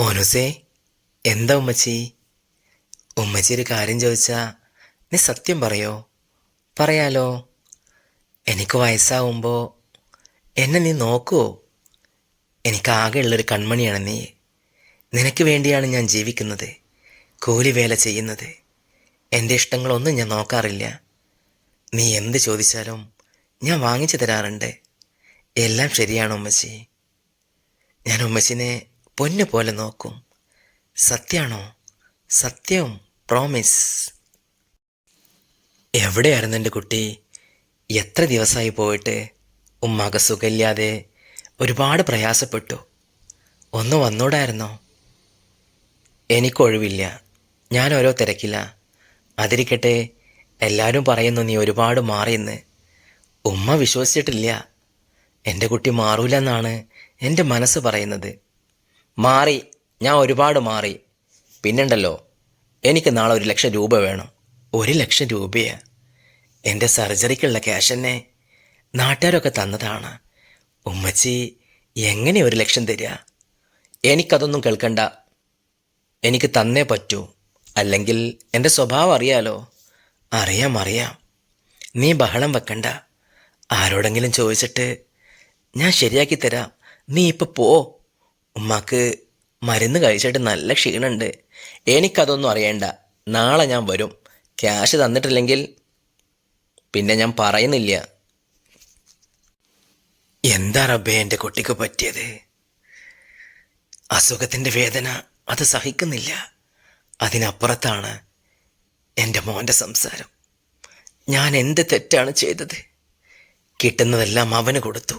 മോനുസേ എന്താ ഉമ്മച്ചി? ഉമ്മച്ചി ഒരു കാര്യം ചോദിച്ചാ നീ സത്യം പറയോ? പറയാലോ. എനിക്ക് വയസ്സാവുമ്പോൾ എന്നെ നീ നോക്കുവോ? എനിക്ക് ഉള്ളൊരു കൺമണിയാണ് നീ. നിനക്ക് വേണ്ടിയാണ് ഞാൻ ജീവിക്കുന്നത് കൂലി വേല ചെയ്യുന്നത്. എന്റെ ഇഷ്ടങ്ങളൊന്നും ഞാൻ നോക്കാറില്ല. നീ എന്ത് ചോദിച്ചാലും ഞാൻ വാങ്ങിച്ചു തരാറുണ്ട്. എല്ലാം ശരിയാണ് ഉമ്മച്ചി. ഞാൻ ഉമ്മച്ചിനെ പൊന്നു പോലെ നോക്കും. സത്യാണോ? സത്യം പ്രോമിസ് എവിടെയായിരുന്നു എന്റെ കുട്ടി? എത്ര ദിവസമായി പോയിട്ട്? ഉമ്മാക്ക് സുഖമില്ലാതെ ഒരുപാട് പ്രയാസപ്പെട്ടു. ഒന്ന് വന്നൂടായിരുന്നോ? എനിക്കൊഴിവില്ല. ഞാൻ ഓരോ തിരക്കില്ല അതിരിക്കട്ടെ എല്ലാവരും പറയുന്നു നീ ഒരുപാട് മാറിയെന്ന്. ഉമ്മ വിശ്വസിച്ചിട്ടില്ല. എന്റെ കുട്ടി മാറൂലെന്നാണ് എന്റെ മനസ്സ് പറയുന്നത്. മാറി. ഞാൻ ഒരുപാട് മാറി. പിന്നുണ്ടല്ലോ എനിക്ക് നാളെ ഒരു ലക്ഷം രൂപ വേണം. ഒരു ലക്ഷം രൂപയാ? എന്റെ സർജറിക്കുള്ള ക്യാഷ് എന്നെ നാട്ടുകാരൊക്കെ തന്നതാണ്. ഉമ്മച്ചി എങ്ങനെ ഒരു ലക്ഷം തരിക എനിക്കതൊന്നും കേൾക്കണ്ട. എനിക്ക് തന്നേ പറ്റൂ. അല്ലെങ്കിൽ എന്റെ സ്വഭാവം അറിയാലോ? അറിയാം അറിയാം. നീ ബഹളം വെക്കണ്ട. ആരോടെങ്കിലും ചോദിച്ചിട്ട് ഞാൻ ശരിയാക്കി തരാം. നീ ഇപ്പോൾ പോ. ഉമ്മാക്ക് മരുന്ന് കഴിച്ചിട്ട് നല്ല ക്ഷീണുണ്ട്. എനിക്കതൊന്നും അറിയണ്ട. നാളെ ഞാൻ വരും. ക്യാഷ് തന്നിട്ടില്ലെങ്കിൽ പിന്നെ ഞാൻ പറയുന്നില്ല. എന്താ റബ്ബേ എന്റെ കുട്ടിക്ക് പറ്റിയത്? അസുഖത്തിന്റെ വേദന അത് സഹിക്കുന്നില്ല. അതിനപ്പുറത്താണ് എന്റെ മോന്റെ സംസാരം. ഞാൻ എന്ത് തെറ്റാണ് ചെയ്തത്? കിട്ടുന്നതെല്ലാം അവന് കൊടുത്തു.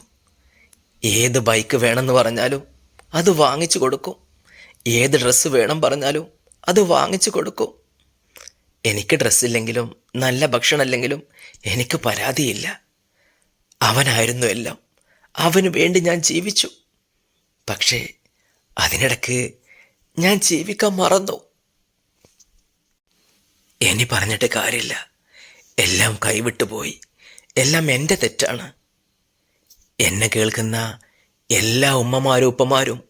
ഏത് ബൈക്ക് വേണമെന്ന് പറഞ്ഞാലും അത് വാങ്ങിച്ചു കൊടുക്കും. ഏത് ഡ്രസ്സ് വേണം പറഞ്ഞാലും അത് വാങ്ങിച്ചു കൊടുക്കും. എനിക്ക് ഡ്രസ്സില്ലെങ്കിലും നല്ല ഭക്ഷണമല്ലെങ്കിലും എനിക്ക് പരാതിയില്ല. അവനായിരുന്നു എല്ലാം. അവന് വേണ്ടി ഞാൻ ജീവിച്ചു. പക്ഷേ അതിനിടക്ക് ഞാൻ ജീവിക്കാൻ മറന്നു. ഇനി പറഞ്ഞിട്ട് കാര്യമില്ല. എല്ലാം കൈവിട്ടുപോയി. എല്ലാം എന്റെ തെറ്റാണ്. എന്നെ കേൾക്കുന്ന എല്ലാ ഉമ്മമാരും ഉപ്പമാരും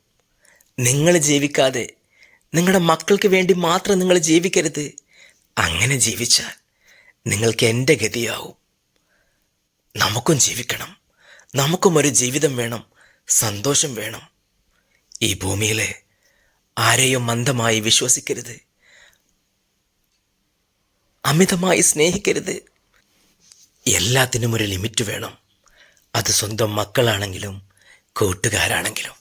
നിങ്ങൾ ജീവിക്കാതെ നിങ്ങളുടെ മക്കൾക്ക് വേണ്ടി മാത്രം നിങ്ങൾ ജീവിക്കരുത്. അങ്ങനെ ജീവിച്ചാൽ നിങ്ങൾക്ക് എന്റെ ഗതിയാവും. നമുക്കും ജീവിക്കണം. നമുക്കും ഒരു ജീവിതം വേണം. സന്തോഷം വേണം. ഈ ഭൂമിയിലെ ആരെയും മന്ദമായി വിശ്വസിക്കരുത്. അമിതമായി സ്നേഹിക്കരുത്. എല്ലാത്തിനും ഒരു ലിമിറ്റ് വേണം. അത് സ്വന്തം മക്കളാണെങ്കിലും കൂട്ടുകാരാണെങ്കിലും.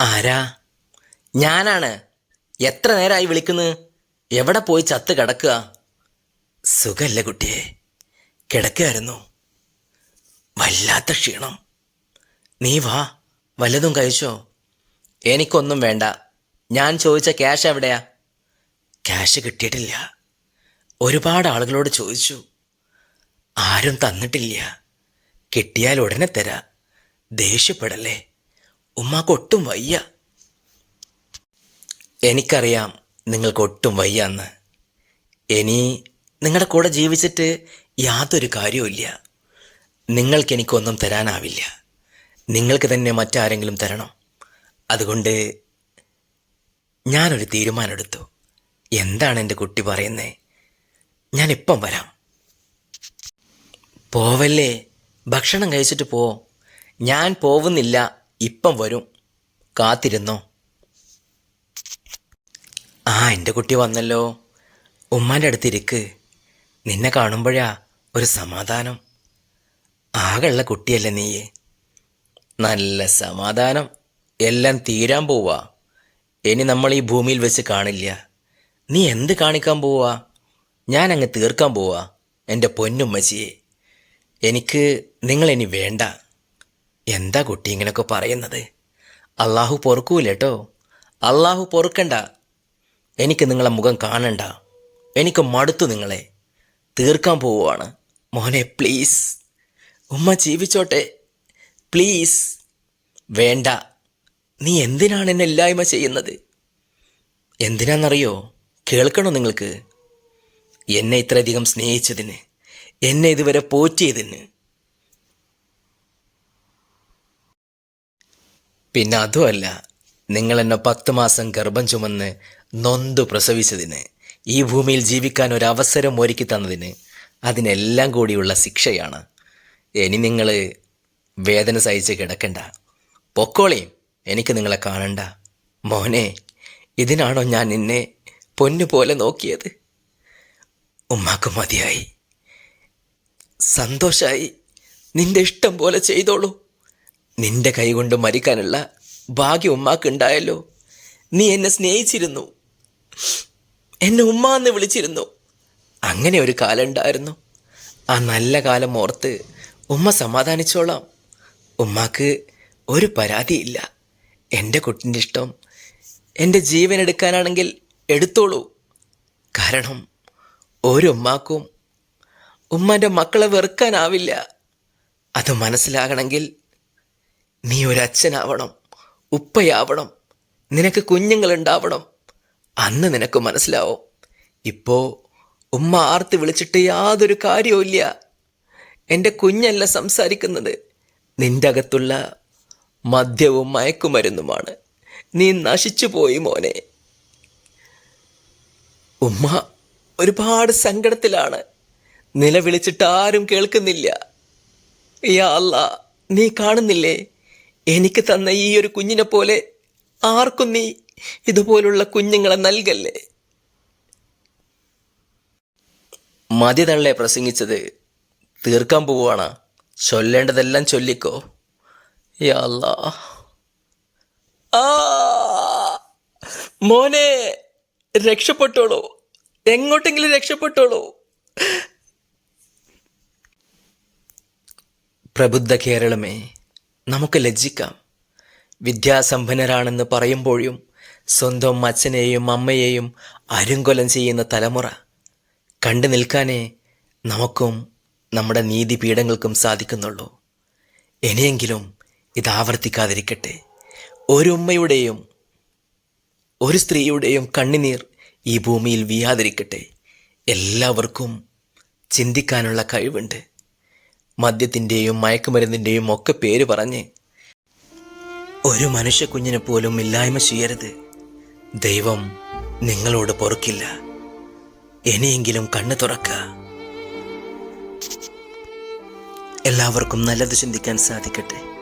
ആരാ? ഞാനാണ്. എത്ര നേരമായി വിളിക്കുന്നത് എവിടെ പോയി ചത്ത് കിടക്കുക? സുഖല്ല കുട്ടിയെ. കിടക്കുകയായിരുന്നു. വല്ലാത്ത ക്ഷീണം. നീ വാ. വല്ലതും കഴിച്ചോ? എനിക്കൊന്നും വേണ്ട. ഞാൻ ചോദിച്ച ക്യാഷ് എവിടെയാ? ക്യാഷ് കിട്ടിയിട്ടില്ല. ഒരുപാട് ആളുകളോട് ചോദിച്ചു. ആരും തന്നിട്ടില്ല. കിട്ടിയാൽ ഉടനെ തരാ. ദേഷ്യപ്പെടല്ലേ. ഉമ്മാക്ക് ഒട്ടും വയ്യ. എനിക്കറിയാം നിങ്ങൾക്ക് ഒട്ടും വയ്യ എന്ന് ഇനി നിങ്ങളുടെ കൂടെ ജീവിച്ചിട്ട് യാതൊരു കാര്യവുമില്ല നിങ്ങൾക്ക് എനിക്കൊന്നും തരാനാവില്ല. നിങ്ങൾക്ക് തന്നെ മറ്റാരെങ്കിലും തരണം. അതുകൊണ്ട് ഞാനൊരു തീരുമാനമെടുത്തു. എന്താണ് എന്റെ കുട്ടി പറയുന്നത് ഞാനിപ്പം വരാം. പോവല്ലേ? ഭക്ഷണം കഴിച്ചിട്ട് പോ. ഞാൻ പോവുന്നില്ല ഇപ്പം വരും. കാത്തിരുന്നോ? ആ എന്റെ കുട്ടി വന്നല്ലോ. ഉമ്മാന്റെ അടുത്തിരിക്ക്. നിന്നെ കാണുമ്പോഴാ ഒരു സമാധാനം. ആകെയുള്ള കുട്ടിയല്ലേ നീ നല്ല സമാധാനം. എല്ലാം തീരാൻ പോവാ. ഇനി നമ്മൾ ഈ ഭൂമിയിൽ വെച്ച് കാണില്ല. നീ എന്ത് കാണിക്കാൻ പോവാ? ഞാൻ അങ്ങ് തീർക്കാൻ പോവാ എന്റെ പൊന്നുമ്മച്ചിയെ. എനിക്ക് നിങ്ങളിനി വേണ്ട. എന്താ കുട്ടി ഇങ്ങനെയൊക്കെ പറയുന്നത്? അള്ളാഹു പൊറുക്കൂലേട്ടോ? അള്ളാഹു പൊറുക്കണ്ട. എനിക്ക് നിങ്ങളെ മുഖം കാണണ്ട. എനിക്ക് മടുത്തു നിങ്ങളെ. തീർക്കാൻ പോവുകയാണ് മോനെ പ്ലീസ് ഉമ്മ ജീവിച്ചോട്ടെ. പ്ലീസ് വേണ്ട. നീ എന്തിനാണ് എന്നെ ഇല്ലായ്മ ചെയ്യുന്നത്? എന്തിനാണെന്നറിയോ കേൾക്കണോ നിങ്ങൾക്ക്? എന്നെ ഇത്രയധികം സ്നേഹിച്ചതിന് എന്നെ ഇതുവരെ പോറ്റിയതിന്. പിന്നെ അതുമല്ല നിങ്ങൾ എന്നെ പത്ത് മാസം ഗർഭം ചുമന്ന് നൊന്തു പ്രസവിച്ചതിന് ഈ ഭൂമിയിൽ ജീവിക്കാൻ ഒരു അവസരം ഒരുക്കി തന്നതിന് അതിനെല്ലാം കൂടിയുള്ള ശിക്ഷയാണ്. ഇനി നിങ്ങൾ വേദന സഹിച്ച് കിടക്കണ്ട. പൊക്കോളിയും എനിക്ക് നിങ്ങളെ കാണണ്ട. മോനെ ഇതിനാണോ ഞാൻ നിന്നെ പൊന്നുപോലെ നോക്കിയത്? ഉമ്മാക്ക് മതിയായി. സന്തോഷായി. നിന്റെ ഇഷ്ടം പോലെ ചെയ്തോളൂ. നിന്റെ കൈകൊണ്ട് മരിക്കാനുള്ള ഭാഗ്യം ഉമ്മാക്കുണ്ടായല്ലോ. നീ എന്നെ സ്നേഹിച്ചിരുന്നു. എന്നെ ഉമ്മ എന്ന് വിളിച്ചിരുന്നു. അങ്ങനെ ഒരു കാലം ഉണ്ടായിരുന്നു. ആ നല്ല കാലം ഓർത്ത് ഉമ്മ സമാധാനിച്ചോളാം. ഉമ്മാക്ക് ഒരു പരാതിയില്ല. എന്റെ കുട്ടിന്റെ ഇഷ്ടം എന്റെ ജീവൻ എടുക്കാനാണെങ്കിൽ എടുത്തോളൂ. കാരണം ഒരു ഉമ്മാക്കും ഉമ്മാന്റെ മക്കളെ വെറുക്കാനാവില്ല. അത് മനസ്സിലാകണമെങ്കിൽ നീ ഒരു അച്ഛനാവണം ഉപ്പയാവണം നിനക്ക് കുഞ്ഞുങ്ങളുണ്ടാവണം. അന്ന് നിനക്ക് മനസ്സിലാവും. ഇപ്പോൾ ഉമ്മ ആർത്ത് വിളിച്ചിട്ട് യാതൊരു കാര്യവുമില്ല. എന്റെ കുഞ്ഞല്ല സംസാരിക്കുന്നത്. നിന്റെ അകത്തുള്ള മദ്യവും മയക്കുമരുന്നുമാണ്. നീ നശിച്ചു പോയി മോനെ. ഉമ്മ ഒരുപാട് സങ്കടത്തിലാണ്. നിലവിളിച്ചിട്ട് ആരും കേൾക്കുന്നില്ല. യാ അല്ല നീ കാണുന്നില്ലേ? എനിക്ക് തന്ന ഈ ഒരു കുഞ്ഞിനെ പോലെ ആർക്കും നീ ഇതുപോലുള്ള കുഞ്ഞുങ്ങളെ നൽകല്ലേ? മതി തള്ളെ പ്രസംഗിച്ചത് തീർക്കാൻ പോവുകയാണ്. ചൊല്ലേണ്ടതെല്ലാം ചൊല്ലിക്കോ. ആ മോനെ രക്ഷപ്പെട്ടോളൂ. എങ്ങോട്ടെങ്കിലും രക്ഷപ്പെട്ടോളൂ. പ്രബുദ്ധ കേരളമേ നമുക്ക് ലജ്ജിക്കാം. വിദ്യാസമ്പന്നരാണെന്ന് പറയുമ്പോഴും സ്വന്തം അച്ഛനെയും അമ്മയെയും അരുങ്കൊലം ചെയ്യുന്ന തലമുറ. കണ്ടു നിൽക്കാനേ നമുക്കും നമ്മുടെ നീതിപീഠങ്ങൾക്കും സാധിക്കുന്നുള്ളൂ. ഇനിയെങ്കിലും ഇത് ആവർത്തിക്കാതിരിക്കട്ടെ. ഒരു ഉമ്മയുടെയും ഒരു സ്ത്രീയുടെയും കണ്ണുനീർ ഈ ഭൂമിയിൽ വീയാതിരിക്കട്ടെ എല്ലാവർക്കും ചിന്തിക്കാനുള്ള കഴിവുണ്ട്. മദ്യത്തിന്റെയും മയക്കുമരുന്നിന്റെയും ഒക്കെ പേര് പറഞ്ഞ് ഒരു മനുഷ്യ കുഞ്ഞിനെ പോലും ഇല്ലായ്മ ചെയ്യരുത്. ദൈവം നിങ്ങളോട് പൊറുക്കില്ല. ഇനിയെങ്കിലും കണ്ണു തുറക്ക. എല്ലാവർക്കും നല്ലത് ചിന്തിക്കാൻ സാധിക്കട്ടെ.